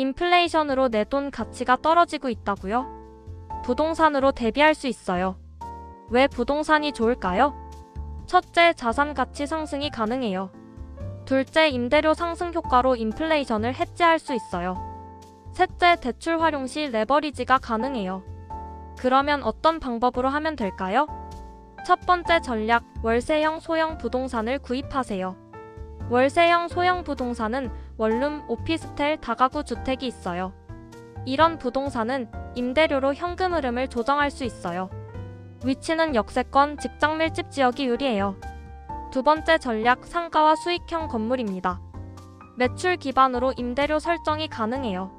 인플레이션으로 내 돈 가치가 떨어지고 있다고요? 부동산으로 대비할 수 있어요. 왜 부동산이 좋을까요? 첫째, 자산 가치 상승이 가능해요. 둘째, 임대료 상승 효과로 인플레이션을 해지할 수 있어요. 셋째, 대출 활용 시 레버리지가 가능해요. 그러면 어떤 방법으로 하면 될까요? 첫 번째 전략, 월세형 소형 부동산을 구입하세요. 월세형 소형 부동산은 원룸, 오피스텔, 다가구 주택이 있어요. 이런 부동산은 임대료로 현금 흐름을 조정할 수 있어요. 위치는 역세권, 직장 밀집 지역이 유리해요. 두 번째 전략, 상가와 수익형 건물입니다. 매출 기반으로 임대료 설정이 가능해요.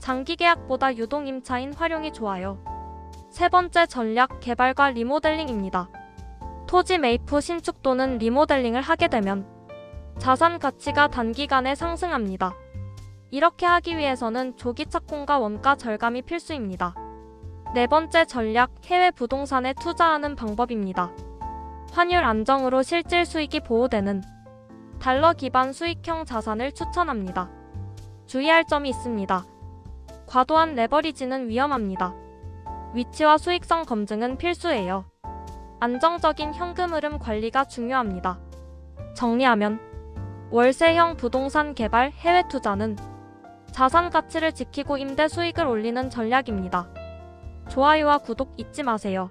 장기 계약보다 유동 임차인 활용이 좋아요. 세 번째 전략, 개발과 리모델링입니다. 토지 후 신축 또는 리모델링을 하게 되면 자산 가치가 단기간에 상승합니다. 이렇게 하기 위해서는 조기 착공과 원가 절감이 필수입니다. 네 번째 전략, 해외 부동산에 투자하는 방법입니다. 환율 안정으로 실질 수익이 보호되는 달러 기반 수익형 자산을 추천합니다. 주의할 점이 있습니다. 과도한 레버리지는 위험합니다. 위치와 수익성 검증은 필수예요. 안정적인 현금 흐름 관리가 중요합니다. 정리하면 월세형 부동산 개발 해외 투자는 자산 가치를 지키고 임대 수익을 올리는 전략입니다. 좋아요와 구독 잊지 마세요.